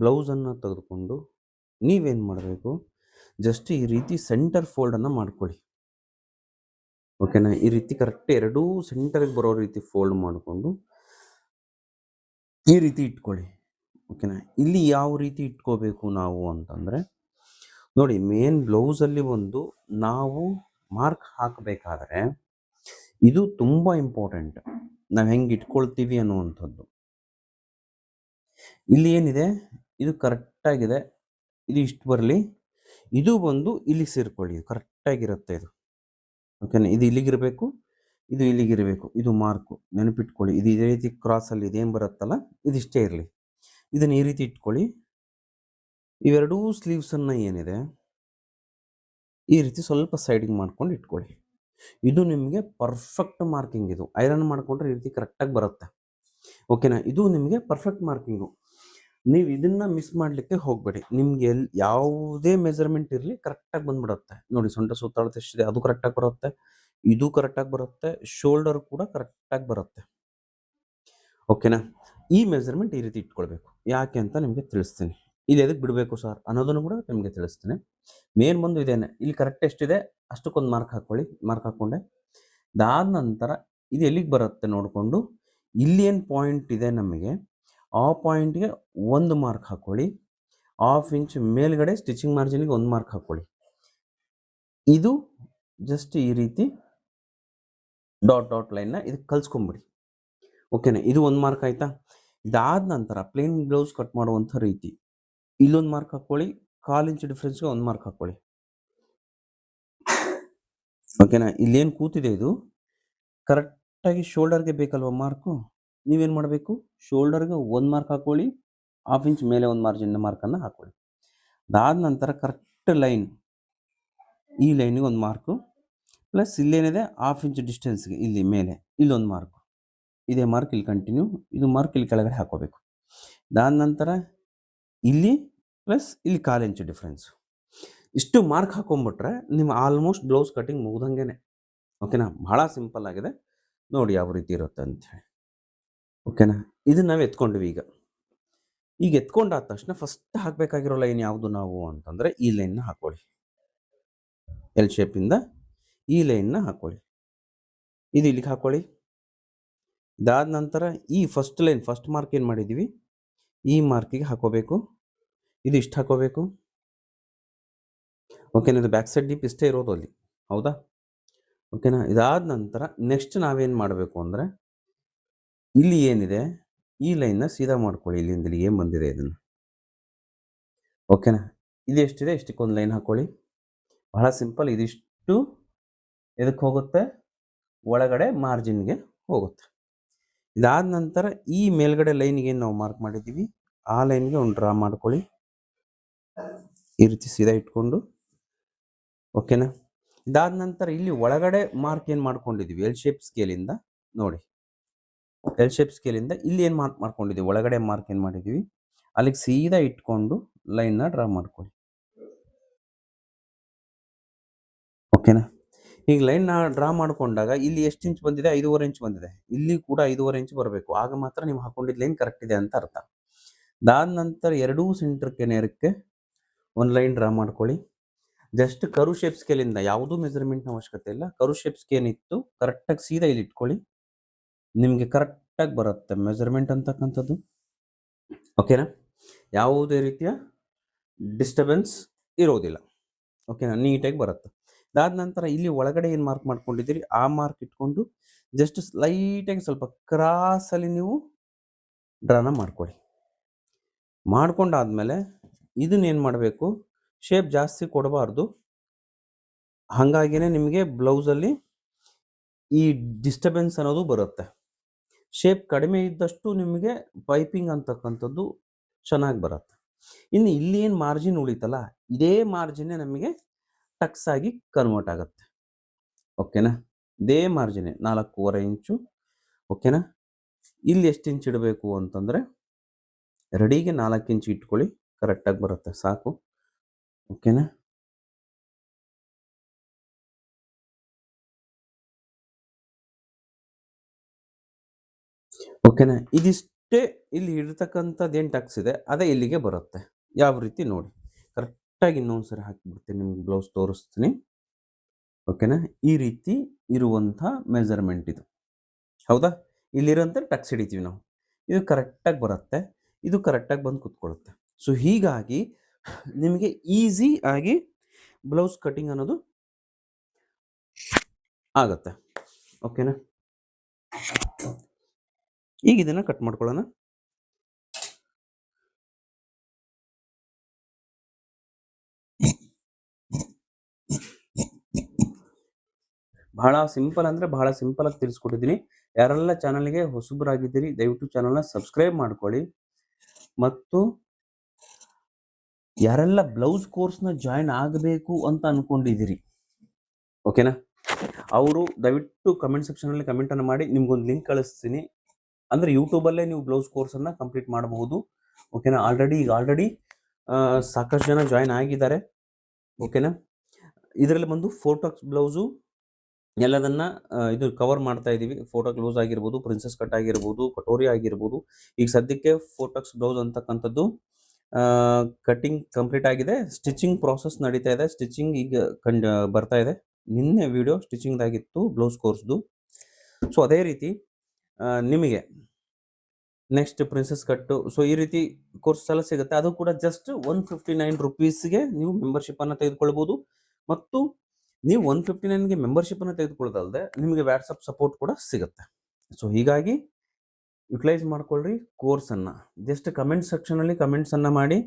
ಬ್ಲೌಸನ್ನು ತೆಗೆದುಕೊಂಡು ನೀವೇನು ಮಾಡಬೇಕು? ಜಸ್ಟ್ ಈ ರೀತಿ ಸೆಂಟರ್ ಫೋಲ್ಡನ್ನು ಮಾಡ್ಕೊಳ್ಳಿ. ಓಕೆನಾ? ಈ ರೀತಿ ಕರೆಕ್ಟ್ ಎರಡೂ ಸೆಂಟರ್ಗೆ ಬರೋ ರೀತಿ ಫೋಲ್ಡ್ ಮಾಡಿಕೊಂಡು ಈ ರೀತಿ ಇಟ್ಕೊಳ್ಳಿ. ಓಕೆನಾ? ಇಲ್ಲಿ ಯಾವ ರೀತಿ ಇಟ್ಕೋಬೇಕು ನಾವು ಅಂತಂದರೆ, ನೋಡಿ ಮೇನ್ ಬ್ಲೌಸಲ್ಲಿ ಒಂದು ನಾವು ಮಾರ್ಕ್ ಹಾಕಬೇಕಾದ್ರೆ ಇದು ತುಂಬ ಇಂಪಾರ್ಟೆಂಟ್. ನಾವು ಹೆಂಗೆ ಇಟ್ಕೊಳ್ತೀವಿ ಅನ್ನುವಂಥದ್ದು. ಇಲ್ಲಿ ಏನಿದೆ? ಇದು ಕರೆಕ್ಟಾಗಿದೆ. ಇದು ಇಷ್ಟು ಬರಲಿ. ಇದು ಬಂದು ಇಲ್ಲಿಗೆ ಸೇರ್ಕೊಳ್ಳಿ. ಕರೆಕ್ಟಾಗಿರುತ್ತೆ ಇದು. ಓಕೆನಾ ಇದು ಇಲ್ಲಿಗಿರಬೇಕು. ಇದು ಇಲ್ಲಿಗಿರಬೇಕು. ಇದು ಮಾರ್ಕು. ನೆನಪಿಟ್ಕೊಳ್ಳಿ. ಇದು ಇದೇ ರೀತಿ ಕ್ರಾಸಲ್ಲಿ ಇದೇನು ಬರುತ್ತಲ್ಲ? ಇದಿಷ್ಟೇ ಇರಲಿ. ಇದನ್ನು ಈ ರೀತಿ ಇಟ್ಕೊಳ್ಳಿ. ಇವೆರಡೂ ಸ್ಲೀವ್ಸನ್ನು ಏನಿದೆ? ಈ ರೀತಿ ಸ್ವಲ್ಪ ಸೈಡಿಂಗ್ ಮಾಡ್ಕೊಂಡು ಇಟ್ಕೊಳ್ಳಿ. ಇದು ನಿಮಗೆ ಪರ್ಫೆಕ್ಟ್ ಮಾರ್ಕಿಂಗ್ ಇದು. ಐರನ್ ಮಾಡಿಕೊಂಡ್ರೆ ಈ ರೀತಿ ಕರೆಕ್ಟಾಗಿ ಬರುತ್ತೆ. ಓಕೆನಾ ಇದು ನಿಮಗೆ ಪರ್ಫೆಕ್ಟ್ ಮಾರ್ಕಿಂಗು ನೀವು ಇದನ್ನ ಮಿಸ್ ಮಾಡಲಿಕ್ಕೆ ಹೋಗಬೇಡಿ. ನಿಮ್ಗೆ ಎಲ್ಲಿ ಯಾವುದೇ ಮೆಜರ್ಮೆಂಟ್ ಇರಲಿ ಕರೆಕ್ಟಾಗಿ ಬಂದ್ಬಿಡುತ್ತೆ. ನೋಡಿ ಸೊಂಟ ಸುತ್ತಾಡೋದು ಎಷ್ಟಿದೆ, ಅದು ಕರೆಕ್ಟಾಗಿ ಬರುತ್ತೆ, ಇದು ಕರೆಕ್ಟಾಗಿ ಬರುತ್ತೆ ಶೋಲ್ಡರ್ ಕೂಡ ಕರೆಕ್ಟಾಗಿ ಬರುತ್ತೆ. ಓಕೆನಾ ಈ ಮೆಜರ್ಮೆಂಟ್ ಈ ರೀತಿ ಇಟ್ಕೊಳ್ಬೇಕು. ಯಾಕೆ ಅಂತ ನಿಮಗೆ ತಿಳಿಸ್ತೀನಿ. ಇಲ್ಲಿ ಎದಕ್ಕೆ ಬಿಡಬೇಕು ಸರ್? ಅನ್ನೋದನ್ನು ಕೂಡ ನಿಮಗೆ ತಿಳಿಸ್ತೀನಿ. ಮೇನ್ ಬಂದು ಇದೇನೆ. ಇಲ್ಲಿ ಕರೆಕ್ಟ್ ಎಷ್ಟಿದೆ, ಅಷ್ಟಕ್ಕೊಂದು ಮಾರ್ಕ್ ಹಾಕ್ಕೊಳ್ಳಿ ಮಾರ್ಕ್ ಹಾಕ್ಕೊಂಡೆ ಅದಾದ ನಂತರ ಇದು ಎಲ್ಲಿಗೆ ಬರುತ್ತೆ ನೋಡಿಕೊಂಡು, ಇಲ್ಲಿ ಏನು ಪಾಯಿಂಟ್ ಇದೆ ನಮಗೆ? ಆ ಪಾಯಿಂಟ್ಗೆ ಒಂದು ಮಾರ್ಕ್ ಹಾಕ್ಕೊಳ್ಳಿ ಹಾಫ್ ಇಂಚ್ ಮೇಲ್ಗಡೆ ಸ್ಟಿಚಿಂಗ್ ಮಾರ್ಜಿನಿಗೆ ಒಂದು ಮಾರ್ಕ್ ಹಾಕ್ಕೊಳ್ಳಿ ಇದು ಜಸ್ಟ್ ಈ ರೀತಿ ಡಾಟ್ ಡಾಟ್ ಲೈನ್ನ ಇದಕ್ಕೆ ಕಲ್ಸ್ಕೊಂಬಿಡಿ. ಓಕೆನಾ ಇದು ಒಂದು ಮಾರ್ಕ್ ಆಯಿತಾ? ಇದಾದ ನಂತರ ಪ್ಲೇನ್ ಬ್ಲೌಸ್ ಕಟ್ ಮಾಡುವಂಥ ರೀತಿ. ಇಲ್ಲೊಂದು ಮಾರ್ಕ್ ಹಾಕ್ಕೊಳ್ಳಿ ಕಾಲು ಇಂಚ್ ಡಿಫ್ರೆನ್ಸ್ಗೆ ಒಂದು ಮಾರ್ಕ್ ಹಾಕ್ಕೊಳ್ಳಿ ಓಕೆನಾ ಇಲ್ಲೇನು ಕೂತಿದೆ ಇದು? ಕರೆಕ್ಟಾಗಿ ಶೋಲ್ಡರ್ಗೆ ಬೇಕಲ್ವ ಮಾರ್ಕು? ನೀವೇನು ಮಾಡಬೇಕು? ಶೋಲ್ಡರ್ಗೆ ಒಂದು ಮಾರ್ಕ್ ಹಾಕ್ಕೊಳ್ಳಿ ಹಾಫ್ ಇಂಚ್ ಮೇಲೆ ಒಂದು ಮಾರ್ಜಿನ್ ಮಾರ್ಕನ್ನು ಹಾಕ್ಕೊಳ್ಳಿ ಅದಾದ ನಂತರ ಕರೆಕ್ಟ್ ಲೈನ್, ಈ ಲೈನಿಗೆ ಒಂದು ಮಾರ್ಕು, ಪ್ಲಸ್ ಇಲ್ಲೇನಿದೆ, ಹಾಫ್ ಇಂಚ್ ಡಿಸ್ಟೆನ್ಸ್ಗೆ ಇಲ್ಲಿ ಮೇಲೆ ಇಲ್ಲೊಂದು ಮಾರ್ಕು. ಇದೇ ಮಾರ್ಕ್ ಇಲ್ಲಿ ಕಂಟಿನ್ಯೂ, ಇದು ಮಾರ್ಕ್ ಇಲ್ಲಿ ಕೆಳಗಡೆ ಹಾಕೋಬೇಕು. ಅದಾದ ನಂತರ ಇಲ್ಲಿ ಪ್ಲಸ್ ಇಲ್ಲಿ ಕಾಲು ಇಂಚು ಡಿಫ್ರೆನ್ಸು. ಇಷ್ಟು ಮಾರ್ಕ್ ಹಾಕೊಂಡ್ಬಿಟ್ರೆ ನಿಮ್ಮ ಆಲ್ಮೋಸ್ಟ್ ಬ್ಲೌಸ್ ಕಟಿಂಗ್ ಮುಗ್ದಂಗೆ ಓಕೆನಾ? ಭಾಳ ಸಿಂಪಲ್ ಆಗಿದೆ. ನೋಡಿ ಯಾವ ರೀತಿ ಇರುತ್ತೆ ಅಂಥೇಳಿ ಓಕೆನಾ? ಇದು ನಾವು ಎತ್ಕೊಂಡ್ವಿ ಈಗ. ಈಗ ಎತ್ಕೊಂಡಾದ ತಕ್ಷಣ ಫಸ್ಟ್ ಹಾಕಬೇಕಾಗಿರೋ ಲೈನ್ ಯಾವುದು ನಾವು ಅಂತಂದರೆ ಈ ಲೈನ್ನ ಹಾಕೊಳ್ಳಿ ಎಲ್ ಶೇಪಿಂದ ಈ ಲೈನ್ನ ಹಾಕೊಳ್ಳಿ ಇದು ಇಲ್ಲಿಗೆ ಹಾಕೊಳ್ಳಿ ಇದಾದ ನಂತರ ಈ ಫಸ್ಟ್ ಲೈನ್ ಫಸ್ಟ್ ಮಾರ್ಕ್ ಏನು ಮಾಡಿದ್ದೀವಿ ಈ ಮಾರ್ಕಿಗೆ ಹಾಕೋಬೇಕು ಇದು ಇಷ್ಟು ಹಾಕೋಬೇಕು ಓಕೆನಾ? ಇದು ಬ್ಯಾಕ್ ಸೈಡ್ ಡೀಪ್ ಇಷ್ಟೇ ಇರೋದು ಅಲ್ಲಿ. ಹೌದಾ? ಓಕೆನಾ? ಇದಾದ ನಂತರ ನೆಕ್ಸ್ಟ್ ನಾವೇನು ಮಾಡಬೇಕು ಅಂದರೆ ಇಲ್ಲಿ ಏನಿದೆ? ಈ ಲೈನ್ನ ಸೀದಾ ಮಾಡ್ಕೊಳ್ಳಿ. ಇಲ್ಲಿಂದ ಇಲ್ಲಿ ಏನು ಬಂದಿದೆ ಇದನ್ನು? ಓಕೆನಾ? ಇದು ಎಷ್ಟಿದೆ? ಇಷ್ಟಕ್ಕೊಂದು ಲೈನ್ ಹಾಕ್ಕೊಳ್ಳಿ ಬಹಳ ಸಿಂಪಲ್. ಇದಿಷ್ಟು ಎದಕ್ಕೆ ಹೋಗುತ್ತೆ? ಒಳಗಡೆ ಮಾರ್ಜಿನ್ಗೆ ಹೋಗುತ್ತೆ. ಇದಾದ ನಂತರ ಈ ಮೇಲ್ಗಡೆ ಲೈನ್ಗೆ ಏನು ನಾವು ಮಾರ್ಕ್ ಮಾಡಿದ್ದೀವಿ? ಆ ಲೈನ್ಗೆ ಒಂದು ಡ್ರಾ ಮಾಡ್ಕೊಳ್ಳಿ. ಈ ರೀತಿ ಸೀದಾ ಇಟ್ಕೊಂಡು. ಓಕೆನಾ? ಇದಾದ ನಂತರ ಇಲ್ಲಿ ಒಳಗಡೆ ಮಾರ್ಕ್ ಏನು ಮಾಡ್ಕೊಂಡಿದ್ದೀವಿ? ಎಲ್ ಶೇಪ್ ಸ್ಕೇಲಿಂದ ನೋಡಿ. ಎಲ್ ಶೇಪ್ ಸ್ಕೇಲಿಂದ ಇಲ್ಲಿ ಏನು ಮಾರ್ಕ್ ಮಾಡ್ಕೊಂಡಿದ್ದೀವಿ? ಒಳಗಡೆ ಮಾರ್ಕ್ ಏನು ಮಾಡಿದ್ದೀವಿ? ಅಲ್ಲಿಗೆ ಸೀದಾ ಇಟ್ಕೊಂಡು ಲೈನ್ನ ಡ್ರಾ ಮಾಡ್ಕೊಳ್ಳಿ. ಓಕೆನಾ ಈಗ ಲೈನ್ನ ಡ್ರಾ ಮಾಡ್ಕೊಂಡಾಗ ಇಲ್ಲಿ ಎಷ್ಟು ಇಂಚ್ ಬಂದಿದೆ? ಐದೂವರೆ ಇಂಚ್ ಬಂದಿದೆ. ಇಲ್ಲಿ ಕೂಡ ಐದೂವರೆ ಇಂಚ್ ಬರಬೇಕು. ಆಗ ಮಾತ್ರ ನೀವು ಹಾಕೊಂಡಿದ್ದು ಲೈನ್ ಕರೆಕ್ಟ್ ಇದೆ ಅಂತ ಅರ್ಥ. ಅದಾದ ನಂತರ ಎರಡೂ ಸೆಂಟ್ರಕ್ಕೆ ನೇರಕ್ಕೆ ಒಂದು ಲೈನ್ ಡ್ರಾ ಮಾಡ್ಕೊಳ್ಳಿ. ಜಸ್ಟ್ ಕರು ಶೇಪ್ ಸ್ಕೇಲಿಂದ ಯಾವುದೂ ಮೆಜರ್ಮೆಂಟ್ನ ಅವಶ್ಯಕತೆ ಇಲ್ಲ. ಕರು ಶೇಪ್ ಸ್ಕೇನ್ ಇತ್ತು ಕರೆಕ್ಟಾಗಿ ಸೀದಾ ಇಲ್ಲಿ ಇಟ್ಕೊಳ್ಳಿ. ನಿಮಗೆ ಕರೆಕ್ಟಾಗಿ ಬರುತ್ತೆ ಮೆಜರ್ಮೆಂಟ್ ಅಂತಕ್ಕಂಥದ್ದು. ಓಕೆನಾ? ಯಾವುದೇ ರೀತಿಯ ಡಿಸ್ಟರ್ಬೆನ್ಸ್ ಇರೋದಿಲ್ಲ. ಓಕೆನಾ? ನೀಟಾಗಿ ಬರುತ್ತೆ. ಅದಾದ ನಂತರ ಇಲ್ಲಿ ಒಳಗಡೆ ಏನು ಮಾರ್ಕ್ ಮಾಡ್ಕೊಂಡಿದ್ದೀರಿ? ಆ ಮಾರ್ಕ್ ಇಟ್ಕೊಂಡು ಜಸ್ಟ್ ಲೈಟಾಗಿ ಸ್ವಲ್ಪ ಕ್ರಾಸಲ್ಲಿ ನೀವು ಡ್ರಾನ ಮಾಡ್ಕೊಳ್ಳಿ. ಮಾಡ್ಕೊಂಡಾದ್ಮೇಲೆ ಇದನ್ನೇನು ಮಾಡಬೇಕು? ಶೇಪ್ ಜಾಸ್ತಿ ಕೊಡಬಾರ್ದು. ಹಾಗಾಗಿನೇ ನಿಮಗೆ ಬ್ಲೌಸಲ್ಲಿ ಈ ಡಿಸ್ಟರ್ಬೆನ್ಸ್ ಅನ್ನೋದು ಬರುತ್ತೆ. ಶೇಪ್ ಕಡಿಮೆ ಇದ್ದಷ್ಟು ನಿಮಗೆ ಪೈಪಿಂಗ್ ಅಂತಕ್ಕಂಥದ್ದು ಚೆನ್ನಾಗಿ ಬರುತ್ತೆ. ಇನ್ನು ಇಲ್ಲಿ ಏನು ಮಾರ್ಜಿನ್ ಉಳಿತಲ್ಲ, ಇದೇ ಮಾರ್ಜಿನ್ನೇ ನಮಗೆ ಟಕ್ಸ್ ಆಗಿ ಕನ್ವರ್ಟ್ ಆಗುತ್ತೆ. ಓಕೆನಾ ಇದೇ ಮಾರ್ಜಿನೇ ನಾಲ್ಕೂವರೆ ಇಂಚು. ಓಕೆನಾ ಇಲ್ಲಿ ಎಷ್ಟು ಇಂಚ್ ಇಡಬೇಕು ಅಂತಂದರೆ ರೆಡಿಗೆ ನಾಲ್ಕು ಇಂಚ್ ಇಟ್ಕೊಳ್ಳಿ ಕರೆಕ್ಟಾಗಿ ಬರುತ್ತೆ, ಸಾಕು. ಓಕೆನಾ ಓಕೆನಾ? ಇದಿಷ್ಟೇ ಇಲ್ಲಿ ಇಡ್ತಕ್ಕಂಥದ್ದು ಏನು ಟಕ್ಸ್ ಇದೆ, ಅದೇ ಇಲ್ಲಿಗೆ ಬರುತ್ತೆ. ಯಾವ ರೀತಿ ನೋಡಿ. ಕರೆಕ್ಟಾಗಿ ಇನ್ನೊಂದು ಸರಿ ಹಾಕಿಬಿಡ್ತೀನಿ, ನಿಮ್ಗೆ ಬ್ಲೌಸ್ ತೋರಿಸ್ತೀನಿ. ಓಕೆನಾ? ಈ ರೀತಿ ಇರುವಂಥ ಮೆಜರ್ಮೆಂಟ್ ಇದು. ಹೌದಾ? ಇಲ್ಲಿರೋಂಥ ಟಕ್ಸ್ ಹಿಡಿತೀವಿ ನಾವು. ಇದು ಕರೆಕ್ಟಾಗಿ ಬರುತ್ತೆ. ಇದು ಕರೆಕ್ಟಾಗಿ ಬಂದು ಕುತ್ಕೊಳ್ಳುತ್ತೆ. ಸೊ ಹೀಗಾಗಿ ನಿಮಗೆ ಈಸಿ ಆಗಿ ಬ್ಲೌಸ್ ಕಟಿಂಗ್ ಅನ್ನೋದು ಆಗುತ್ತೆ. ಓಕೆನಾ? ಈಗ ಇದನ್ನು ಕಟ್ ಮಾಡ್ಕೊಳ್ಳೋಣ. ಬಹಳ ಸಿಂಪಲ್ ಅಂದರೆ ಬಹಳ ಸಿಂಪಲ್ ಆಗಿ ತಿಳಿಸ್ಕೊಟ್ಟಿದ್ದೀನಿ ಯಾರೆಲ್ಲ ಚಾನಲ್ಗೆ ಹೊಸಬರಾಗಿದ್ದೀರಿ, ದಯವಿಟ್ಟು ಚಾನಲ್ನ ಸಬ್ಸ್ಕ್ರೈಬ್ ಮಾಡ್ಕೊಳ್ಳಿ. ಮತ್ತು ಯಾರೆಲ್ಲ ಬ್ಲೌಸ್ ಕೋರ್ಸ್ನ ಜಾಯಿನ್ ಆಗಬೇಕು ಅಂತ ಅಂದ್ಕೊಂಡಿದ್ದೀರಿ ಓಕೆನಾ ಅವರು ದಯವಿಟ್ಟು ಕಮೆಂಟ್ ಸೆಕ್ಷನಲ್ಲಿ ಕಮೆಂಟನ್ನು ಮಾಡಿ, ನಿಮ್ಗೊಂದು ಲಿಂಕ್ ಕಳಿಸ್ತೀನಿ. ಅಂದರೆ ಯೂಟ್ಯೂಬಲ್ಲೇ ನೀವು ಬ್ಲೌಸ್ ಕೋರ್ಸನ್ನು ಕಂಪ್ಲೀಟ್ ಮಾಡಬಹುದು. ಓಕೆನಾ ಆಲ್ರೆಡಿ ಈಗ ಆಲ್ರೆಡಿ ಸಾಕಷ್ಟು ಜನ ಜಾಯಿನ್ ಆಗಿದ್ದಾರೆ. ಓಕೆನಾ ಇದರಲ್ಲಿ ಬಂದು ಫೋಟೋಕ್ಸ್ ಬ್ಲೌಸು ಎಲ್ಲದನ್ನ ಇದು ಕವರ್ ಮಾಡ್ತಾ ಇದ್ದೀವಿ ಫೋಟೋ ಕ್ಲೋಸ್ ಆಗಿರ್ಬೋದು ಪ್ರಿನ್ಸಸ್ ಕಟ್ ಆಗಿರ್ಬೋದು, ಕಟೋರಿ ಆಗಿರ್ಬೋದು. ಈಗ ಸದ್ಯಕ್ಕೆ ಫೋಟೋಕ್ಸ್ ಬ್ಲೌಸ್ ಅಂತಕ್ಕಂಥದ್ದು ಕಟಿಂಗ್ ಕಂಪ್ಲೀಟ್ ಆಗಿದೆ. ಸ್ಟಿಚಿಂಗ್ ಪ್ರಾಸೆಸ್ ನಡೀತಾ ಇದೆ. ಸ್ಟಿಚಿಂಗ್ ಈಗ ಕಂಡು, ಬರ್ತಾ ಇದೆ. ನಿನ್ನೆ ವಿಡಿಯೋ ಸ್ಟಿಚಿಂಗ್ದಾಗಿತ್ತು ಬ್ಲೌಸ್ ಕೋರ್ಸ್ದು ಸೊ ಅದೇ ರೀತಿ ನಿಮಗೆ. ನೆಕ್ಸ್ಟ್ ಪ್ರಿನ್ಸಸ್ ಕಟ್ಟು ಸೊ ಈ ರೀತಿ ಕೋರ್ಸ್ ಎಲ್ಲ ಸಿಗುತ್ತೆ. ಅದು ಕೂಡ ಜಸ್ಟ್ ಒನ್ ಫಿಫ್ಟಿ ನೈನ್ ರುಪೀಸ್ಗೆ ನೀವು ಮೆಂಬರ್ಶಿಪ್ ಅನ್ನು ತೆಗೆದುಕೊಳ್ಬೋದು. ಮತ್ತು ನೀವು ಒನ್ ಫಿಫ್ಟಿ ನೈನ್ಗೆ ಮೆಂಬರ್ಶಿಪ್ ಅನ್ನು ತೆಗೆದುಕೊಳ್ಳೋದಲ್ಲದೆ ನಿಮಗೆ ವ್ಯಾಟ್ಸಪ್ ಸಪೋರ್ಟ್ ಕೂಡ ಸಿಗುತ್ತೆ. ಸೊ ಹೀಗಾಗಿ ಯುಟಿಲೈಸ್ ಮಾಡ್ಕೊಳ್ರಿ ಕೋರ್ಸನ್ನು ಜಸ್ಟ್ ಕಮೆಂಟ್ ಸೆಕ್ಷನಲ್ಲಿ ಕಮೆಂಟ್ಸನ್ನು ಮಾಡಿ.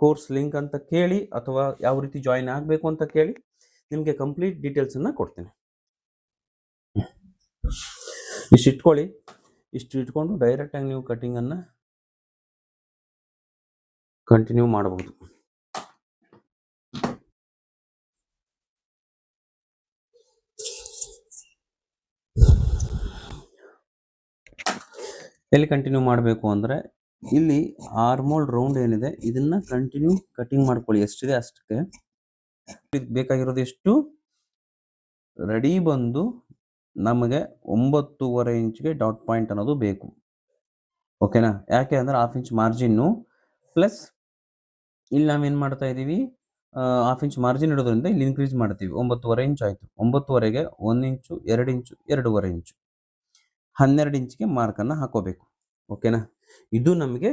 ಕೋರ್ಸ್ ಲಿಂಕ್ ಅಂತ ಕೇಳಿ ಅಥವಾ ಯಾವ ರೀತಿ ಜಾಯಿನ್ ಆಗಬೇಕು ಅಂತ ಕೇಳಿ ನಿಮಗೆ ಕಂಪ್ಲೀಟ್ ಡೀಟೇಲ್ಸನ್ನು ಕೊಡ್ತೀನಿ. ಇಷ್ಟು ಇಟ್ಕೊಳ್ಳಿ. ಇಷ್ಟು ಇಟ್ಕೊಂಡು ಡೈರೆಕ್ಟಾಗಿ ನೀವು ಕಟ್ಟಿಂಗನ್ನು ಕಂಟಿನ್ಯೂ ಮಾಡಬಹುದು ಎಲ್ಲಿ ಕಂಟಿನ್ಯೂ ಮಾಡಬೇಕು ಅಂದರೆ ಇಲ್ಲಿ ಆರ್ಮೋಲ್ ರೌಂಡ್ ಏನಿದೆ, ಇದನ್ನ ಕಂಟಿನ್ಯೂ ಕಟಿಂಗ್ ಮಾಡ್ಕೊಳ್ಳಿ. ಎಷ್ಟಿದೆ ಅಷ್ಟಕ್ಕೆ? ಬೇಕಾಗಿರೋದು ಎಷ್ಟು? ರೆಡಿ ಬಂದು ನಮಗೆ ಒಂಬತ್ತೂವರೆ ಇಂಚ್ಗೆ ಡಾಟ್ ಪಾಯಿಂಟ್ ಅನ್ನೋದು ಬೇಕು. ಓಕೆನಾ? ಯಾಕೆ ಅಂದರೆ ಹಾಫ್ ಇಂಚ್ ಮಾರ್ಜಿನ್ನು ಪ್ಲಸ್ ಇಲ್ಲಿ ನಾವೇನು ಮಾಡ್ತಾ ಇದ್ದೀವಿ? ಹಾಫ್ ಇಂಚ್ ಮಾರ್ಜಿನ್ ಇಡೋದ್ರಿಂದ ಇಲ್ಲಿ ಇನ್ಕ್ರೀಸ್ ಮಾಡ್ತೀವಿ. ಒಂಬತ್ತುವರೆ ಇಂಚ್ ಆಯಿತು. ಒಂಬತ್ತುವರೆಗೆ ಒಂದು ಇಂಚು ಎರಡು ಇಂಚು ಎರಡೂವರೆ ಇಂಚು ಹನ್ನೆರಡು ಇಂಚ್ಗೆ ಮಾರ್ಕನ್ನು ಹಾಕೋಬೇಕು. ಓಕೆನಾ? ಇದು ನಮಗೆ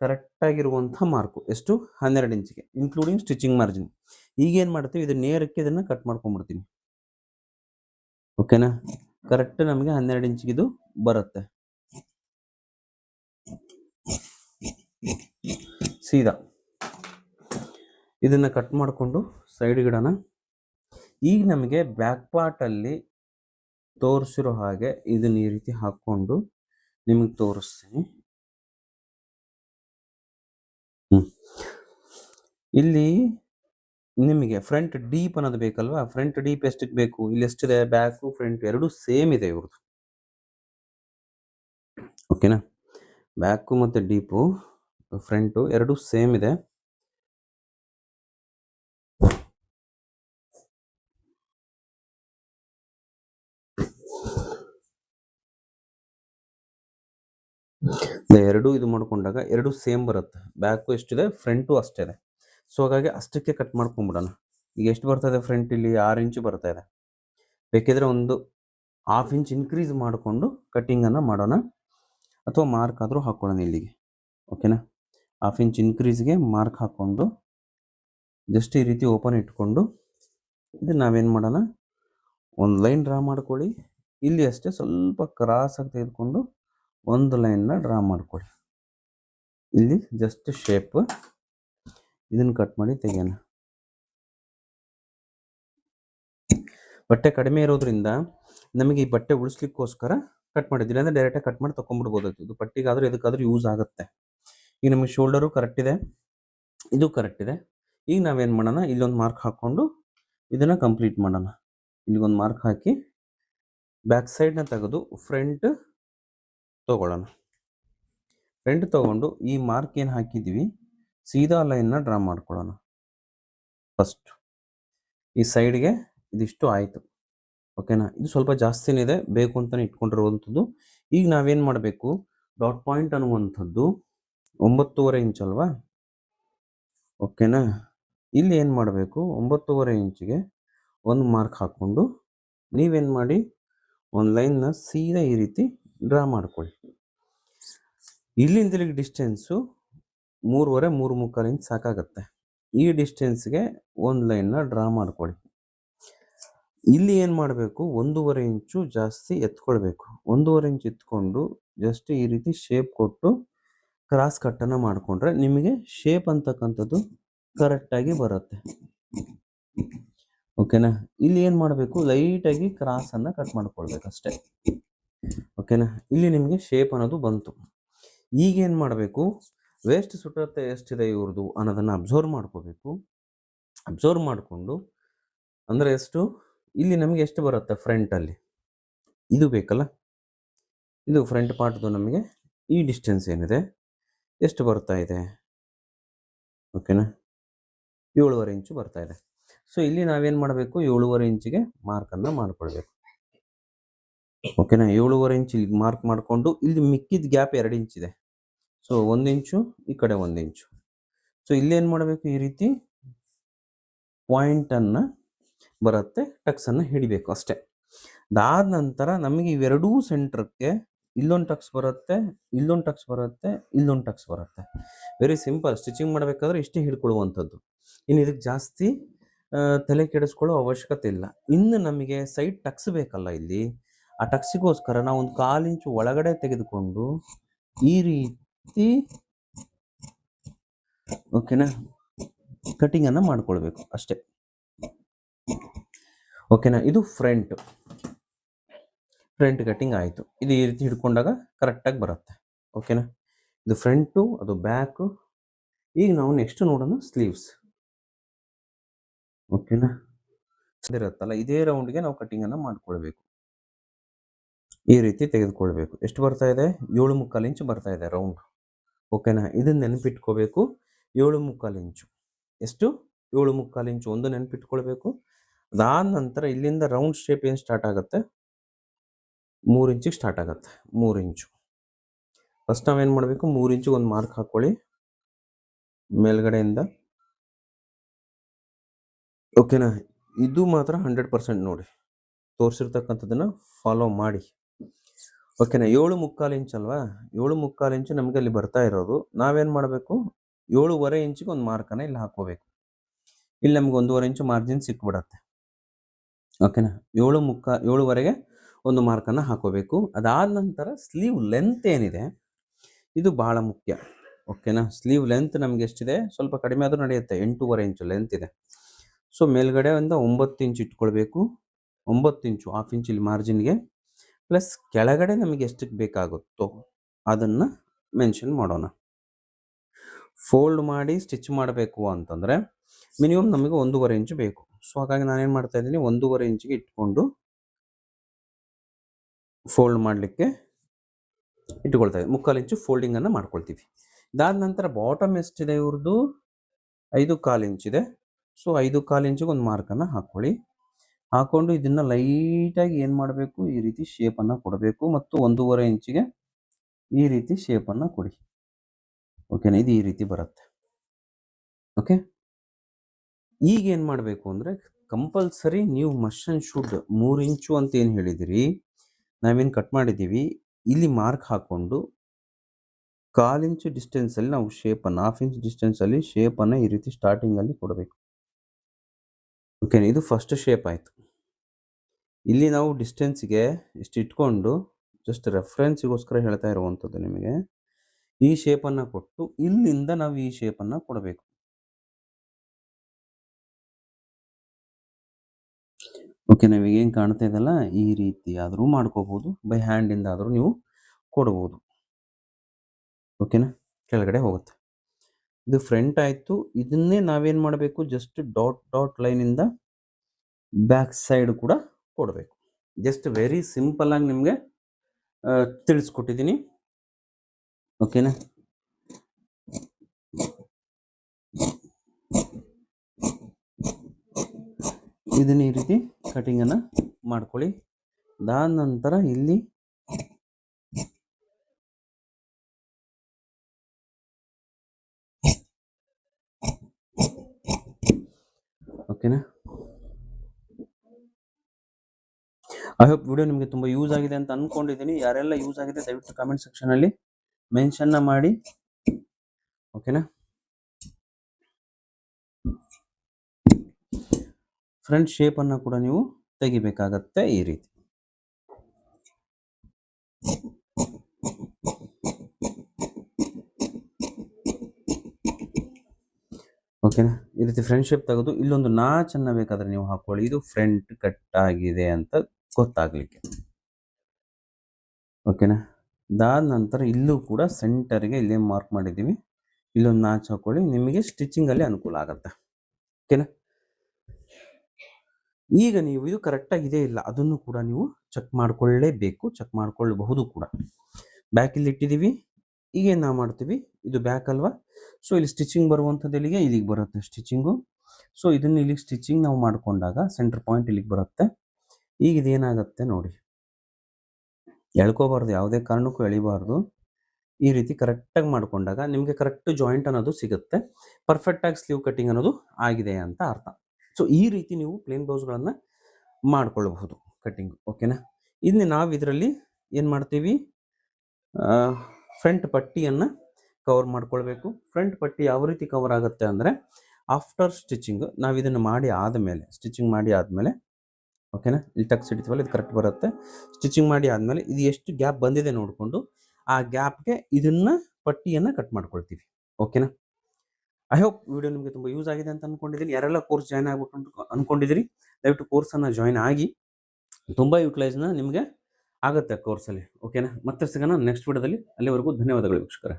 ಕರೆಕ್ಟಾಗಿರುವಂಥ ಮಾರ್ಕು ಎಷ್ಟು? ಹನ್ನೆರಡು ಇಂಚಿಗೆ ಇನ್ಕ್ಲೂಡಿಂಗ್ ಸ್ಟಿಚಿಂಗ್ ಮಾರ್ಜಿನ್ ಈಗೇನು ಮಾಡ್ತೀವಿ? ಇದು ನೇರಕ್ಕೆ ಇದನ್ನು ಕಟ್ ಮಾಡ್ಕೊಂಡ್ಬಿಡ್ತೀನಿ ಓಕೆನಾ ಕರೆಕ್ಟ್ ನಮಗೆ ಹನ್ನೆರಡು ಇದು ಬರುತ್ತೆ. ಸೀದಾ. ಇದನ್ನು ಕಟ್ ಮಾಡಿಕೊಂಡು ಸೈಡ್ ಗಿಡನ. ಈಗ ನಮಗೆ ಬ್ಯಾಕ್ ಪಾರ್ಟಲ್ಲಿ ತೋರಿಸಿರೋ ಹಾಗೆ ಇದನ್ನ ಈ ರೀತಿ ಹಾಕ್ಕೊಂಡು ನಿಮಗೆ ತೋರಿಸ್ತೀನಿ. ಇಲ್ಲಿ ನಿಮಗೆ ಫ್ರಂಟ್ ಡೀಪ್ ಅನ್ನೋದು ಬೇಕಲ್ವಾ? ಫ್ರಂಟ್ ಡೀಪ್ ಎಷ್ಟಕ್ಕೆ ಬೇಕು? ಇಲ್ಲಿ ಎಷ್ಟಿದೆ? ಬ್ಯಾಕು ಫ್ರಂಟ್ ಎರಡು ಸೇಮ್ ಇದೆ ಇವ್ರದ್ದು. ಓಕೆನಾ ಬ್ಯಾಕು ಮತ್ತು ಡೀಪು ಫ್ರಂಟು ಎರಡು ಸೇಮ್ ಇದೆ. ಎರಡು ಇದು ಮಾಡ್ಕೊಂಡಾಗ ಎರಡು ಸೇಮ್ ಬರುತ್ತೆ. ಬ್ಯಾಕು ಎಷ್ಟಿದೆ? ಫ್ರಂಟು ಅಷ್ಟೇ ಇದೆ ಸೊ ಹಾಗಾಗಿ ಅಷ್ಟಕ್ಕೆ ಕಟ್ ಮಾಡ್ಕೊಂಬಿಡೋಣ. ಈಗ ಎಷ್ಟು ಬರ್ತಾ ಇದೆ ಫ್ರಂಟ್ ಇಲ್ಲಿ? ಆರು ಇಂಚು ಬರ್ತಾ ಇದೆ. ಬೇಕಿದ್ರೆ ಒಂದು ಹಾಫ್ ಇಂಚ್ ಇನ್ಕ್ರೀಸ್ ಮಾಡಿಕೊಂಡು ಕಟ್ಟಿಂಗನ್ನು ಮಾಡೋಣ. ಅಥವಾ ಮಾರ್ಕ್ ಆದರೂ ಹಾಕ್ಕೊಳ್ಳೋಣ ಇಲ್ಲಿಗೆ. ಓಕೆನಾ ಹಾಫ್ ಇಂಚ್ ಇನ್ಕ್ರೀಸ್ಗೆ ಮಾರ್ಕ್ ಹಾಕ್ಕೊಂಡು ಜಸ್ಟ್ ಈ ರೀತಿ ಓಪನ್ ಇಟ್ಕೊಂಡು ಇದು ನಾವೇನು ಮಾಡೋಣ? ಒಂದು ಲೈನ್ ಡ್ರಾ ಮಾಡ್ಕೊಳ್ಳಿ. ಇಲ್ಲಿ ಅಷ್ಟೇ ಸ್ವಲ್ಪ ಕ್ರಾಸಾಗಿ ತೆಗೆದುಕೊಂಡು ಒಂದು ಲೈನ್ನ ಡ್ರಾ ಮಾಡ್ಕೊಳ್ಳಿ. ಇಲ್ಲಿ ಜಸ್ಟ್ ಶೇಪ್ ಇದನ್ನು ಕಟ್ ಮಾಡಿ ತೆಗೆಯೋಣ. ಬಟ್ಟೆ ಕಡಿಮೆ ಇರೋದ್ರಿಂದ ನಮಗೆ ಈ ಬಟ್ಟೆ ಉಳಿಸ್ಲಿಕ್ಕೋಸ್ಕರ ಕಟ್ ಮಾಡಿದ್ದೀನಿ ಅಂದರೆ ಡೈರೆಕ್ಟಾಗಿ ಕಟ್ ಮಾಡಿ ತೊಗೊಂಡ್ಬಿಡ್ಬೋದಾಯ್ತು ಇದು ಪಟ್ಟಿಗಾದರೂ ಎದಕ್ಕಾದ್ರೂ ಯೂಸ್ ಆಗುತ್ತೆ. ಈಗ ನಮಗೆ ಶೋಲ್ಡರು ಕರೆಕ್ಟ್ ಇದೆ. ಇದು ಕರೆಕ್ಟ್ ಇದೆ. ಈಗ ನಾವೇನು ಮಾಡೋಣ? ಇಲ್ಲೊಂದು ಮಾರ್ಕ್ ಹಾಕ್ಕೊಂಡು ಇದನ್ನು ಕಂಪ್ಲೀಟ್ ಮಾಡೋಣ. ಇಲ್ಲಿಗೊಂದು ಮಾರ್ಕ್ ಹಾಕಿ ಬ್ಯಾಕ್ ಸೈಡ್ನ ತೆಗೆದು ಫ್ರಂಟ್ ತಗೊಳ್ಳೋಣ. ಫ್ರಂಟ್ ತಗೊಂಡು ಈ ಮಾರ್ಕ್ ಏನು ಹಾಕಿದ್ದೀವಿ ಸೀದಾ ಲೈನ್ನ ಡ್ರಾ ಮಾಡ್ಕೊಳ್ಳೋಣ ಫಸ್ಟ್ ಈ ಸೈಡ್ಗೆ ಇದಿಷ್ಟು ಆಯಿತು. ಓಕೆನಾ? ಇದು ಸ್ವಲ್ಪ ಜಾಸ್ತಿನೇ ಇದೆ ಬೇಕು ಅಂತಲೇ ಇಟ್ಕೊಂಡಿರುವಂಥದ್ದು. ಈಗ ನಾವೇನು ಮಾಡಬೇಕು? ಡಾಟ್ ಪಾಯಿಂಟ್ ಅನ್ನುವಂಥದ್ದು ಒಂಬತ್ತೂವರೆ ಇಂಚ್ ಅಲ್ವಾ? ಓಕೆನಾ? ಇಲ್ಲಿ ಏನು ಮಾಡಬೇಕು? ಒಂಬತ್ತೂವರೆ ಇಂಚಿಗೆ ಒಂದು ಮಾರ್ಕ್ ಹಾಕ್ಕೊಂಡು ನೀವೇನು ಮಾಡಿ? ಒಂದು ಲೈನ್ನ ಸೀದಾ ಈ ರೀತಿ ಡ್ರಾ ಮಾಡ್ಕೊಳ್ಳಿ. ಇಲ್ಲಿಂದ ಡಿಸ್ಟೆನ್ಸು ಮೂರುವರೆ ಮೂರು ಮುಕ್ಕಾಲು ಇಂಚ್ ಸಾಕಾಗತ್ತೆ. ಈ ಡಿಸ್ಟೆನ್ಸ್ಗೆ ಒಂದು ಲೈನ್ನ ಡ್ರಾ ಮಾಡ್ಕೊಳ್ಳಿ. ಇಲ್ಲಿ ಏನು ಮಾಡಬೇಕು? ಒಂದೂವರೆ ಇಂಚು ಜಾಸ್ತಿ ಎತ್ಕೊಳ್ಬೇಕು. ಒಂದೂವರೆ ಇಂಚ್ ಎತ್ಕೊಂಡು ಜಸ್ಟ್ ಈ ರೀತಿ ಶೇಪ್ ಕೊಟ್ಟು ಕ್ರಾಸ್ ಕಟ್ಟನ್ನು ಮಾಡಿಕೊಂಡ್ರೆ ನಿಮಗೆ ಶೇಪ್ ಅಂತಕ್ಕಂಥದ್ದು ಕರೆಕ್ಟಾಗಿ ಬರುತ್ತೆ. ಓಕೆನಾ ಇಲ್ಲಿ ಏನು ಮಾಡಬೇಕು? ಲೈಟಾಗಿ ಕ್ರಾಸನ್ನು ಕಟ್ ಮಾಡ್ಕೊಳ್ಬೇಕು ಅಷ್ಟೇ. ಓಕೆನಾ ಇಲ್ಲಿ ನಿಮಗೆ ಶೇಪ್ ಅನ್ನೋದು ಬಂತು. ಈಗೇನು ಮಾಡಬೇಕು? ವೇಸ್ಟ್ ಸುಟ್ಟತ್ತೆ ಎಷ್ಟಿದೆ ಇವ್ರದ್ದು ಅನ್ನೋದನ್ನು ಅಬ್ಸರ್ವ್ ಮಾಡ್ಕೋಬೇಕು. ಅಬ್ಸರ್ವ್ ಮಾಡಿಕೊಂಡು ಅಂದರೆ ಎಷ್ಟು? ಇಲ್ಲಿ ನಮಗೆ ಎಷ್ಟು ಬರುತ್ತೆ ಫ್ರಂಟಲ್ಲಿ ಇದು ಬೇಕಲ್ಲ? ಇದು ಫ್ರಂಟ್ ಪಾರ್ಟ್ದು ನಮಗೆ ಈ ಡಿಸ್ಟೆನ್ಸ್ ಏನಿದೆ? ಎಷ್ಟು ಬರ್ತಾ ಇದೆ? ಓಕೆನಾ ಏಳುವರೆ ಇಂಚು ಬರ್ತಾ ಇದೆ. ಸೊ ಇಲ್ಲಿ ನಾವೇನು ಮಾಡಬೇಕು? ಏಳುವರೆ ಇಂಚಿಗೆ ಮಾರ್ಕನ್ನು ಮಾಡ್ಕೊಳ್ಬೇಕು. ಓಕೆನಾ ಏಳುವರೆ ಇಂಚ್ ಇಲ್ಲಿ ಮಾರ್ಕ್ ಮಾಡಿಕೊಂಡು ಇಲ್ಲಿ ಮಿಕ್ಕಿದ ಗ್ಯಾಪ್ ಎರಡು ಇಂಚಿದೆ ಸೊ ಒಂದು ಇಂಚು, ಈ ಕಡೆ ಒಂದು ಇಂಚು. ಸೊ ಇಲ್ಲೇನು ಮಾಡಬೇಕು ಈ ರೀತಿ? ಪಾಯಿಂಟನ್ನು ಬರುತ್ತೆ ಟಕ್ಸನ್ನು ಹಿಡಿಬೇಕು ಅಷ್ಟೇ. ಅದಾದ ನಂತರ ನಮಗೆ ಇವೆರಡೂ ಸೆಂಟ್ರಕ್ಕೆ ಇಲ್ಲೊಂದು ಟಕ್ಸ್ ಬರುತ್ತೆ, ಇಲ್ಲೊಂದು ಟಕ್ಸ್ ಬರುತ್ತೆ, ಇಲ್ಲೊಂದು ಟಕ್ಸ್ ಬರುತ್ತೆ. ವೆರಿ ಸಿಂಪಲ್ ಸ್ಟಿಚಿಂಗ್ ಮಾಡಬೇಕಾದ್ರೆ ಇಷ್ಟೇ ಹಿಡ್ಕೊಳ್ಳುವಂಥದ್ದು. ಇನ್ನು ಇದಕ್ಕೆ ಜಾಸ್ತಿ ತಲೆ ಕೆಡಿಸ್ಕೊಳ್ಳೋ ಅವಶ್ಯಕತೆ ಇಲ್ಲ. ಇನ್ನು ನಮಗೆ ಸೈಡ್ ಟಕ್ಸ್ ಬೇಕಲ್ಲ ಇಲ್ಲಿ. ಆ ಟಕ್ಸಿಗೋಸ್ಕರ ನಾವು ಒಂದು ಕಾಲು ಇಂಚು ಒಳಗಡೆ ತೆಗೆದುಕೊಂಡು ಈ ರೀತಿ ಓಕೆನಾ? ಕಟಿಂಗನ್ನು ಮಾಡ್ಕೊಳ್ಬೇಕು ಅಷ್ಟೇ. ಓಕೆನಾ? ಇದು ಫ್ರಂಟ್ ಫ್ರಂಟ್ ಕಟಿಂಗ್ ಆಯಿತು. ಇದು ಈ ರೀತಿ ಹಿಡ್ಕೊಂಡಾಗ ಕರೆಕ್ಟಾಗಿ ಬರುತ್ತೆ. ಓಕೆನಾ? ಇದು ಫ್ರಂಟು ಅದು ಬ್ಯಾಕು ಈಗ ನಾವು ನೆಕ್ಸ್ಟ್ ನೋಡೋಣ ಸ್ಲೀವ್ಸ್ ಓಕೆನಾ? ಇರುತ್ತಲ್ಲ, ಇದೇ ರೌಂಡ್ಗೆ ನಾವು ಕಟಿಂಗನ್ನು ಮಾಡ್ಕೊಳ್ಬೇಕು. ಈ ರೀತಿ ತೆಗೆದುಕೊಳ್ಬೇಕು. ಎಷ್ಟು ಬರ್ತಾ ಇದೆ? ಏಳು ಮುಕ್ಕಾಲು ಇಂಚು ಬರ್ತಾ ಇದೆ ರೌಂಡ್ ಓಕೆನಾ? ಇದನ್ನು ನೆನಪಿಟ್ಕೋಬೇಕು. ಏಳು ಮುಕ್ಕಾಲು ಇಂಚು. ಎಷ್ಟು? ಏಳು ಮುಕ್ಕಾಲು ಇಂಚು. ಒಂದು ನೆನಪಿಟ್ಕೊಳ್ಬೇಕು. ಅದಾದ ನಂತರ ಇಲ್ಲಿಂದ ರೌಂಡ್ ಶೇಪ್ ಏನು ಸ್ಟಾರ್ಟ್ ಆಗುತ್ತೆ? ಮೂರು ಇಂಚಿಗೆ ಸ್ಟಾರ್ಟ್ ಆಗುತ್ತೆ. ಮೂರು ಇಂಚು. ಫಸ್ಟ್ ನಾವೇನು ಮಾಡಬೇಕು? ಮೂರು ಇಂಚಿಗೆ ಒಂದು ಮಾರ್ಕ್ ಹಾಕ್ಕೊಳ್ಳಿ ಮೇಲ್ಗಡೆಯಿಂದ. ಓಕೆನಾ? ಇದು ಮಾತ್ರ ಹಂಡ್ರೆಡ್ ಪರ್ಸೆಂಟ್ ನೋಡಿ. ತೋರಿಸಿರ್ತಕ್ಕಂಥದ್ದನ್ನು ಫಾಲೋ ಮಾಡಿ. ಓಕೆನಾ, ಏಳು ಮುಕ್ಕಾಲು ಇಂಚ್ ಅಲ್ವಾ? ಏಳು ಮುಕ್ಕಾಲು ಇಂಚು ನಮಗೆ ಅಲ್ಲಿ ಬರ್ತಾ ಇರೋದು. ನಾವೇನು ಮಾಡಬೇಕು? ಏಳುವರೆ ಇಂಚಿಗೆ ಒಂದು ಮಾರ್ಕನ್ನು ಇಲ್ಲಿ ಹಾಕೋಬೇಕು ಇಲ್ಲಿ ನಮ್ಗೆ ಒಂದೂವರೆ ಇಂಚು ಮಾರ್ಜಿನ್ ಸಿಕ್ಬಿಡತ್ತೆ. ಓಕೆನಾ, ಏಳು ಮುಕ್ಕ, ಏಳುವರೆಗೆ ಒಂದು ಮಾರ್ಕನ್ನು ಹಾಕೋಬೇಕು ಅದಾದ ನಂತರ ಸ್ಲೀವ್ ಲೆಂತ್ ಏನಿದೆ, ಇದು ಬಹಳ ಮುಖ್ಯ. ಓಕೆನಾ, ಸ್ಲೀವ್ ಲೆಂತ್ ನಮ್ಗೆ ಎಷ್ಟಿದೆ? ಸ್ವಲ್ಪ ಕಡಿಮೆ ಆದರೂ ನಡೆಯುತ್ತೆ. ಎಂಟೂವರೆ ಇಂಚು ಲೆಂತ್ ಇದೆ. ಸೊ ಮೇಲ್ಗಡೆ ಒಂದು ಒಂಬತ್ತು ಇಂಚು ಇಟ್ಕೊಳ್ಬೇಕು. ಒಂಬತ್ತು ಇಂಚು, ಹಾಫ್ ಇಂಚ್ ಇಲ್ಲಿ ಮಾರ್ಜಿನ್ಗೆ. ಪ್ಲಸ್ ಕೆಳಗಡೆ ನಮಗೆ ಎಷ್ಟಕ್ಕೆ ಬೇಕಾಗುತ್ತೋ ಅದನ್ನು ಮೆನ್ಷನ್ ಮಾಡೋಣ. ಫೋಲ್ಡ್ ಮಾಡಿ ಸ್ಟಿಚ್ ಮಾಡಬೇಕು ಅಂತಂದರೆ ಮಿನಿಮಮ್ ನಮಗೆ ಒಂದೂವರೆ ಇಂಚು ಬೇಕು. ಸೊ, ಹಾಗಾಗಿ ನಾನೇನು ಮಾಡ್ತಾ ಇದ್ದೀನಿ, ಒಂದೂವರೆ ಇಂಚಿಗೆ ಇಟ್ಕೊಂಡು ಫೋಲ್ಡ್ ಮಾಡಲಿಕ್ಕೆ ಇಟ್ಕೊಳ್ತಾ ಇದ್ದೀವಿ ಮುಕ್ಕಾಲು ಇಂಚು ಫೋಲ್ಡಿಂಗನ್ನು ಮಾಡ್ಕೊಳ್ತೀವಿ. ಇದಾದ ನಂತರ ಬಾಟಮ್ ಎಷ್ಟಿದೆ ಇವ್ರದ್ದು ಐದು ಕಾಲು ಇಂಚಿದೆ ಸೊ, ಐದು ಕಾಲು ಇಂಚಿಗೆ ಒಂದು ಮಾರ್ಕನ್ನು ಹಾಕ್ಕೊಳ್ಳಿ. ಹಾಕೊಂಡು ಇದನ್ನು ಲೈಟಾಗಿ ಏನು ಮಾಡಬೇಕು? ಈ ರೀತಿ ಶೇಪನ್ನು ಕೊಡಬೇಕು ಮತ್ತು ಒಂದೂವರೆ ಇಂಚಿಗೆ ಈ ರೀತಿ ಶೇಪನ್ನು ಕೊಡಿ. ಓಕೆನಾ ಇದು ಈ ರೀತಿ ಬರುತ್ತೆ. ಓಕೆ ಈಗ ಏನು ಮಾಡಬೇಕು ಅಂದರೆ ಕಂಪಲ್ಸರಿ ನೀವು ಮಷನ್ ಶುಡ್ ಮೂರು ಇಂಚು ಅಂತ ಏನು ಹೇಳಿದಿರಿ? ನಾವೇನು ಕಟ್ ಮಾಡಿದ್ದೀವಿ? ಇಲ್ಲಿ ಮಾರ್ಕ್ ಹಾಕೊಂಡು ಕಾಲು ಇಂಚು ಡಿಸ್ಟೆನ್ಸಲ್ಲಿ ನಾವು ಶೇಪನ್ನು ಹಾಫ್ ಇಂಚ್ ಡಿಸ್ಟೆನ್ಸಲ್ಲಿ ಶೇಪನ್ನು ಈ ರೀತಿ ಸ್ಟಾರ್ಟಿಂಗಲ್ಲಿ ಕೊಡಬೇಕು. ಓಕೆ ಇದು ಫಸ್ಟ್ ಶೇಪ್ ಆಯಿತು. ಇಲ್ಲಿ ನಾವು ಡಿಸ್ಟೆನ್ಸ್ಗೆ ಇಷ್ಟು ಇಟ್ಕೊಂಡು ಜಸ್ಟ್ ರೆಫ್ರೆನ್ಸಿಗೋಸ್ಕರ ಹೇಳ್ತಾ ಇರುವಂಥದ್ದು ನಿಮಗೆ. ಈ ಶೇಪನ್ನು ಕೊಟ್ಟು ಇಲ್ಲಿಂದ ನಾವು ಈ ಶೇಪನ್ನು ಕೊಡಬೇಕು. ಓಕೆ ಏನು ಕಾಣ್ತಾ ಇದೆಯಲ್ಲ? ಈ ರೀತಿ ಆದರೂ ಮಾಡ್ಕೋಬೋದು. ಬೈ ಹ್ಯಾಂಡಿಂದ ಆದರೂ ನೀವು ಕೊಡ್ಬೋದು. ಓಕೆನಾ ಕೆಳಗಡೆ ಹೋಗುತ್ತೆ. ಇದು ಫ್ರಂಟ್ ಆಯಿತು. ಇದನ್ನೇ ನಾವೇನು ಮಾಡಬೇಕು? ಜಸ್ಟ್ ಡಾಟ್ ಡಾಟ್ ಲೈನಿಂದ ಬ್ಯಾಕ್ ಸೈಡ್ ಕೂಡ ಕೊಡಬೇಕು. ಜಸ್ಟ್ ವೆರಿ ಸಿಂಪಲ್ಲಾಗಿ ನಿಮಗೆ ತಿಳಿಸ್ಕೊಟ್ಟಿದ್ದೀನಿ. ಓಕೆನಾ ಇದನ್ನ ಈ ರೀತಿ ಕಟಿಂಗನ್ನು ಮಾಡ್ಕೊಳ್ಳಿ. ಅದಾದ ನಂತರ ಇಲ್ಲಿ ಓಕೆನಾ ಐ ಹೋಪ್ ವಿಡಿಯೋ ನಿಮಗೆ ತುಂಬ ಯೂಸ್ ಆಗಿದೆ ಅಂತ ಅನ್ಕೊಂಡಿದ್ದೀನಿ ಯಾರೆಲ್ಲ ಯೂಸ್ ಆಗಿದೆ ದಯವಿಟ್ಟು ಕಾಮೆಂಟ್ ಸೆಕ್ಷನಲ್ಲಿ ಮೆನ್ಷನ್ನ ಮಾಡಿ. ಓಕೆನಾ ಫ್ರಂಟ್ ಶೇಪನ್ನು ಕೂಡ ನೀವು ತೆಗಿಬೇಕಾಗತ್ತೆ ಈ ರೀತಿ. ಓಕೆನಾ ಈ ರೀತಿ ಫ್ರೆಂಡ್ಶಿಪ್ ಶೇಪ್ ತೆಗೆದು ಇಲ್ಲೊಂದು ನಾಚನ್ನು ಬೇಕಾದರೆ ನೀವು ಹಾಕೊಳ್ಳಿ. ಇದು ಫ್ರಂಟ್ ಕಟ್ ಆಗಿದೆ ಅಂತ ಗೊತ್ತಾಗ್ಲಿಕ್ಕೆ. ಓಕೆನಾ? ಅದಾದ ನಂತರ ಇಲ್ಲೂ ಕೂಡ ಸೆಂಟರ್ಗೆ ಇಲ್ಲೇ ಮಾರ್ಕ್ ಮಾಡಿದ್ದೀವಿ. ಇಲ್ಲೊಂದು ನಾಚ್ ಹಾಕೊಳ್ಳಿ, ನಿಮಗೆ ಸ್ಟಿಚಿಂಗಲ್ಲಿ ಅನುಕೂಲ ಆಗುತ್ತೆ. ಓಕೆನಾ? ಈಗ ನೀವು ಇದು ಕರೆಕ್ಟಾಗಿ ಇದೇ ಇಲ್ಲ, ಅದನ್ನು ಕೂಡ ನೀವು ಚೆಕ್ ಮಾಡ್ಕೊಳ್ಳೇಬೇಕು, ಚೆಕ್ ಮಾಡ್ಕೊಳ್ಳಬಹುದು ಕೂಡ. ಬ್ಯಾಕ್ ಇಲ್ಲಿ ಇಟ್ಟಿದ್ದೀವಿ, ಈಗ ಏನು ನಾವು ಮಾಡ್ತೀವಿ, ಇದು ಬ್ಯಾಕ್ ಅಲ್ವಾ? ಸೊ, ಇಲ್ಲಿ ಸ್ಟಿಚಿಂಗ್ ಬರುವಂಥದ್ದು ಇಲ್ಲಿಗೆ ಇಲ್ಲಿಗೆ ಬರುತ್ತೆ ಸ್ಟಿಚಿಂಗು ಸೊ, ಇದನ್ನು ಇಲ್ಲಿಗೆ ಸ್ಟಿಚಿಂಗ್ ನಾವು ಮಾಡಿಕೊಂಡಾಗ ಸೆಂಟರ್ ಪಾಯಿಂಟ್ ಇಲ್ಲಿಗೆ ಬರುತ್ತೆ. ಈಗ ಇದೇನಾಗುತ್ತೆ ನೋಡಿ. ಎಳ್ಕೋಬಾರ್ದು, ಯಾವುದೇ ಕಾರಣಕ್ಕೂ ಎಳಿಬಾರ್ದು. ಈ ರೀತಿ ಕರೆಕ್ಟಾಗಿ ಮಾಡಿಕೊಂಡಾಗ ನಿಮಗೆ ಕರೆಕ್ಟ್ ಜಾಯಿಂಟ್ ಅನ್ನೋದು ಸಿಗುತ್ತೆ. ಪರ್ಫೆಕ್ಟಾಗಿ ಸ್ಲೀವ್ ಕಟ್ಟಿಂಗ್ ಅನ್ನೋದು ಆಗಿದೆ ಅಂತ ಅರ್ಥ. ಸೊ, ಈ ರೀತಿ ನೀವು ಪ್ಲೇನ್ ಬ್ಲೌಸ್ಗಳನ್ನು ಮಾಡ್ಕೊಳ್ಬಹುದು ಕಟ್ಟಿಂಗ್, ಓಕೆನಾ? ಇನ್ನು ನಾವು ಇದರಲ್ಲಿ ಏನು ಮಾಡ್ತೀವಿ? ಫ್ರಂಟ್ ಪಟ್ಟಿಯನ್ನು ಕವರ್ ಮಾಡ್ಕೊಳ್ಬೇಕು. ಫ್ರಂಟ್ ಪಟ್ಟಿ ಯಾವ ರೀತಿ ಕವರ್ ಆಗುತ್ತೆ ಅಂದರೆ, ಆಫ್ಟರ್ ಸ್ಟಿಚಿಂಗ್ ನಾವು ಇದನ್ನು ಮಾಡಿ ಆದಮೇಲೆ, ಸ್ಟಿಚಿಂಗ್ ಮಾಡಿ ಆದಮೇಲೆ ಓಕೆನಾ? ಇಲ್ಲಿ ಟಕ್ಸ್ ಹಿಡಿತೀವಲ್ಲ ಇದು ಕರೆಕ್ಟ್ ಬರುತ್ತೆ. ಸ್ಟಿಚಿಂಗ್ ಮಾಡಿ ಆದಮೇಲೆ ಇದು ಎಷ್ಟು ಗ್ಯಾಪ್ ಬಂದಿದೆ ನೋಡಿಕೊಂಡು, ಆ ಗ್ಯಾಪ್ಗೆ ಇದನ್ನು ಪಟ್ಟಿಯನ್ನು ಕಟ್ ಮಾಡ್ಕೊಳ್ತೀವಿ. ಓಕೆನಾ? ಐ ಹೋಪ್ ವಿಡಿಯೋ ನಿಮಗೆ ತುಂಬ ಯೂಸ್ ಆಗಿದೆ ಅಂತ ಅಂದ್ಕೊಂಡಿದ್ದೀನಿ ಯಾರೆಲ್ಲ ಕೋರ್ಸ್ ಜಾಯ್ನ್ ಆಗ್ಬೇಕು ಅಂತ ಅಂದ್ಕೊಂಡಿದ್ದೀರಿ ದಯವಿಟ್ಟು ಕೋರ್ಸನ್ನು ಜಾಯ್ನ್ ಆಗಿ, ತುಂಬ ಯೂಟಿಲೈಸ್ನ ನಿಮಗೆ ಆಗುತ್ತೆ ಕೋರ್ಸಲ್ಲಿ ಓಕೆನಾ? ಮತ್ತೆ ಸಿಗೋಣ ನೆಕ್ಸ್ಟ್ ವಿಡಿಯೋದಲ್ಲಿ ಅಲ್ಲಿವರೆಗೂ ಧನ್ಯವಾದಗಳು ವೀಕ್ಷಕರೇ.